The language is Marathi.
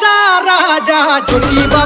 चा राजा ज्योतिबा